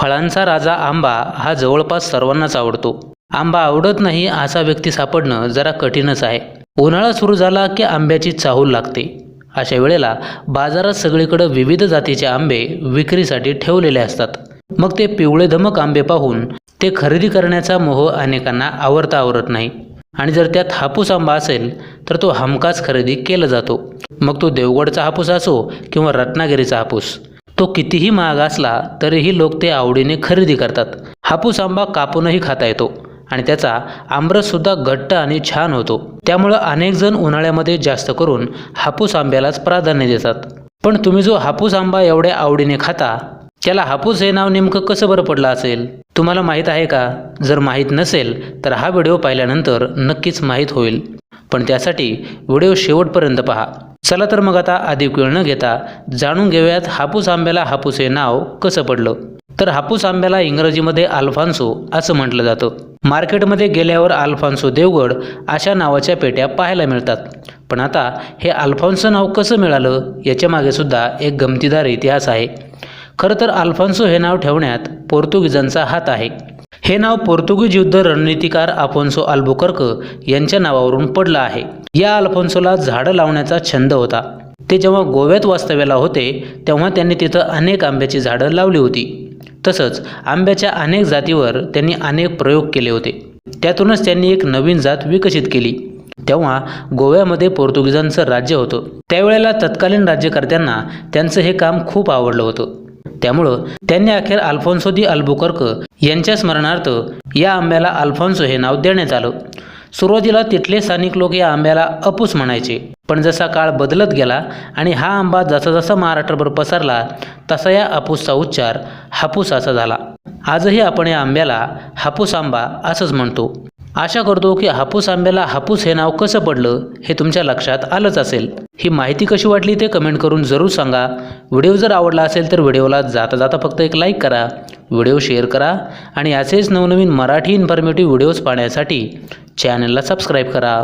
फळांचा राजा आंबा हा जवळपास सर्वांनाच आवडतो. आंबा आवडत नाही असा व्यक्ती सापडणं जरा कठीणच आहे. उन्हाळा सुरू झाला की आंब्याची चाहूल लागते. अशा वेळेला बाजारात सगळीकडे विविध जातीचे आंबे विक्रीसाठी ठेवलेले असतात. मग ते पिवळे धमक आंबे पाहून ते खरेदी करण्याचा मोह अनेकांना आवडता आवरत नाही. आणि जर त्यात हापूस आंबा असेल तर तो हमखास खरेदी केला जातो. मग तो देवगडचा हापूस असो किंवा रत्नागिरीचा हापूस. तो कितीही महाग असला तरीही लोक ते आवडीने खरेदी करतात. हापूस आंबा कापूनही खाता येतो आणि त्याचा आमरससुद्धा घट्ट आणि छान होतो. त्यामुळं अनेकजण उन्हाळ्यामध्ये जास्त करून हापूस आंब्यालाच प्राधान्य देतात. पण तुम्ही जो हापूस आंबा एवढ्या आवडीने खाता त्याला हापूस हे नाव नेमकं कसं बरं पडलं असेल? तुम्हाला माहीत आहे का? जर माहीत नसेल तर हा व्हिडिओ पाहिल्यानंतर नक्कीच माहीत होईल. पण त्यासाठी व्हिडिओ शेवटपर्यंत पहा. चला तर मग आता अधिक वेळ न घेता जाणून घेऊयात हापूस आंब्याला हापूस हे नाव कसं पडलं? तर हापूस आंब्याला इंग्रजीमध्ये अल्फान्सो असं म्हटलं जातं. मार्केटमध्ये गेल्यावर अल्फान्सो देवगड अशा नावाच्या पेट्या पाहायला मिळतात. पण आता हे अल्फान्सो नाव कसं मिळालं याच्या मागे सुद्धा एक गमतीदार इतिहास आहे. खरं तर अल्फान्सो हे नाव ठेवण्यात पोर्तुगीजांचा हात आहे. हे नाव पोर्तुगीज युद्ध रणनीतिकार अल्फोन्सो अल्बुकर्क यांच्या नावावरून पडलं आहे. या अल्फोन्सोला झाडं लावण्याचा छंद होता. ते जेव्हा गोव्यात वास्तव्याला होते तेव्हा त्यांनी तिथं अनेक आंब्याची झाडं लावली होती. तसंच आंब्याच्या अनेक जातीवर त्यांनी अनेक प्रयोग केले होते. त्यातूनच त्यांनी एक नवीन जात विकसित केली. तेव्हा गोव्यामध्ये पोर्तुगीजांचं राज्य होतं. त्यावेळेला तत्कालीन राज्यकर्त्यांना त्यांचं हे काम खूप आवडलं होतं. त्यामुळं त्यांनी अखेर अल्फोन्सो दी अल्बुकर्क यांच्या स्मरणार्थ या आंब्याला अल्फोन्सो हे नाव देण्यात आलं. सुरुवातीला तिथले स्थानिक लोक या आंब्याला अपूस म्हणायचे पण जसा काळ बदलत गेला आणि हा आंबा जसा जसा महाराष्ट्रभर पसरला तसा या अपूसचा उच्चार हापूस असा झाला. आजही आपण या आंब्याला हापूस आंबा असंच म्हणतो. आशा करतो की हापूस आंब्याला हापूस हे नाव कसं पडलं हे तुमच्या लक्षात आलंच असेल. ही माहिती कशी वाटली ते कमेंट करून जरूर सांगा. व्हिडिओ जर आवडला असेल तर व्हिडिओला जाता जाता फक्त एक लाईक करा व्हिडिओ शेअर करा आणि असेच नवनवीन मराठी इन्फॉर्मेटिव्ह व्हिडिओज पाहण्यासाठी चॅनलला सबस्क्राईब करा.